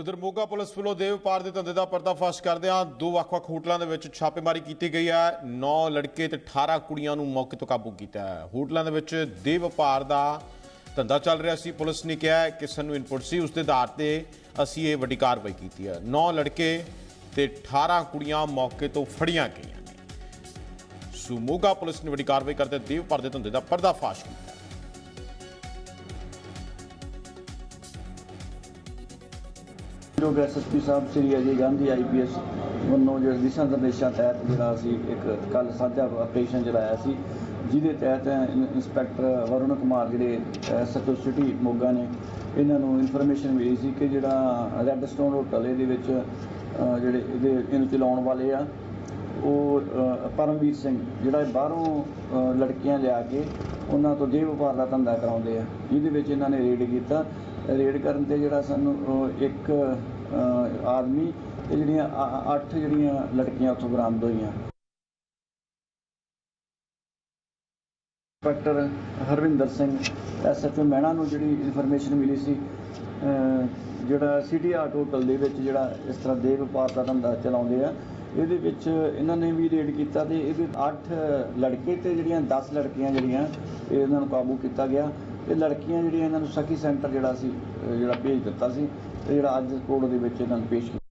ਉਧਰ ਮੋਗਾ ਪੁਲਿਸ ਵੱਲੋਂ ਦੇਵ ਵਪਾਰ ਦੇ ਧੰਦੇ ਦਾ ਪਰਦਾਫਾਸ਼ ਕਰਦਿਆਂ ਦੋ ਵੱਖ-ਵੱਖ ਹੋਟਲਾਂ ਦੇ ਵਿੱਚ ਛਾਪੇਮਾਰੀ ਕੀਤੀ ਗਈ ਹੈ। 9 ਲੜਕੇ ਤੇ 18 ਕੁੜੀਆਂ ਨੂੰ ਮੌਕੇ ਤੋਂ ਕਾਬੂ ਕੀਤਾ ਹੈ। ਹੋਟਲਾਂ ਦੇ ਵਿੱਚ ਦੇਵ ਵਪਾਰ ਦਾ ਧੰਦਾ ਚੱਲ ਰਿਹਾ ਸੀ। ਪੁਲਿਸ ਨੇ ਕਿਹਾ ਕਿ ਸਾਨੂੰ ਇਨਪੁਟ ਸੀ। ਉਸ ਦੇ ਆਧਾਰ ਤੇ ਅਸੀਂ ਇਹ ਵੱਡੀ ਕਾਰਵਾਈ ਕੀਤੀ ਹੈ। 9 ਲੜਕੇ ਤੇ 18 ਕੁੜੀਆਂ ਮੌਕੇ ਤੋਂ ਫੜੀਆਂ ਗਈਆਂ ਨੇ। ਸੋ ਮੋਗਾ ਪੁਲਿਸ ਨੇ ਵੱਡੀ ਕਾਰਵਾਈ ਕਰਦੇ ਦੇਵ ਵਪਾਰ ਦੇ ਧੰਦੇ ਦਾ ਪਰਦਾਫਾਸ਼ ਕੀਤਾ। ਜੋ ਐਸਐਸਪੀ ਸਾਹਿਬ ਸ੍ਰੀ ਅਜੇ ਗਾਂਧੀ ਆਈਪੀਐਸ ਵੱਲੋਂ ਜਿਹੜੇ ਦਿਸ਼ਾ ਨਿਰਦੇਸ਼ਾਂ ਤਹਿਤ ਜਿਹੜਾ ਅਸੀਂ ਇੱਕ ਕੱਲ ਸਾਂਝਾ ਆਪਰੇਸ਼ਨ ਚਲਾਇਆ ਸੀ, ਜਿਹਦੇ ਤਹਿਤ ਇੰਸਪੈਕਟਰ ਵਰੁਣ ਕੁਮਾਰ ਜਿਹੜੇ ਐਸਐਚਓ ਸਿਟੀ ਮੋਗਾ ਨੇ, ਇਹਨਾਂ ਨੂੰ ਇਨਫੋਰਮੇਸ਼ਨ ਮਿਲੀ ਸੀ ਕਿ ਜਿਹੜਾ ਰੈੱਡ ਸਟੋਨ ਹੋਟਲ ਇਹਦੇ ਵਿੱਚ ਜਿਹੜੇ ਇਹਦੇ ਇਹਨੂੰ ਚਲਾਉਣ ਵਾਲੇ ਆ, ਉਹ ਪਰਮਵੀਰ ਸਿੰਘ, ਜਿਹੜਾ ਬਾਹਰੋਂ ਲੜਕੀਆਂ ਲਿਆ ਕੇ ਉਹਨਾਂ ਤੋਂ ਦੇਹ ਵਪਾਰ ਦਾ ਧੰਦਾ ਕਰਾਉਂਦੇ ਆ, ਜਿਹਦੇ ਵਿੱਚ ਇਹਨਾਂ ਨੇ ਰੇਡ ਕੀਤਾ। ਰੇਡ ਕਰਨ ਤੇ ਜਿਹੜਾ ਸਾਨੂੰ ਇੱਕ ਆਦਮੀ ਤੇ ਜਿਹੜੀਆਂ ਅ- ਅੱਠ ਜਿਹੜੀਆਂ ਲੜਕੀਆਂ ਉੱਥੋਂ ਬਰਾਮਦ ਹੋਈਆਂ। ਇੰਸਪੈਕਟਰ ਹਰਵਿੰਦਰ ਸਿੰਘ ਐਸਐਚਓ ਮਹਿਣਾ ਨੂੰ ਜਿਹੜੀ ਇਨਫੋਰਮੇਸ਼ਨ ਮਿਲੀ ਸੀ ਜਿਹੜਾ ਸਿਟੀ ਆਰਟ ਹੋਟਲ ਦੇ ਵਿੱਚ ਜਿਹੜਾ ਇਸ ਤਰ੍ਹਾਂ ਦੇ ਵਪਾਰ ਦਾ ਧੰਦਾ ਚਲਾਉਂਦੇ ਆ, ਇਹਦੇ ਵਿੱਚ ਇਹਨਾਂ ਨੇ ਵੀ ਰੇਡ ਕੀਤਾ ਤੇ ਇਹਦੇ 8 ਲੜਕੇ ਤੇ ਜਿਹੜੀਆਂ 10 ਲੜਕੀਆਂ ਜਿਹੜੀਆਂ ਇਹਨਾਂ ਨੂੰ ਕਾਬੂ ਕੀਤਾ ਗਿਆ। ਤੇ ਲੜਕੀਆਂ ਜਿਹੜੀਆਂ ਇਹਨਾਂ ਨੂੰ ਸਖੀ ਸੈਂਟਰ ਜਿਹੜਾ ਸੀ ਜਿਹੜਾ ਭੇਜ ਦਿੱਤਾ ਸੀ, ਤੇ ਜਿਹੜਾ ਅੱਜ ਕੋਰਟ ਦੇ ਵਿੱਚ ਇਹਨਾਂ ਨੂੰ ਪੇਸ਼ ਕੀਤਾ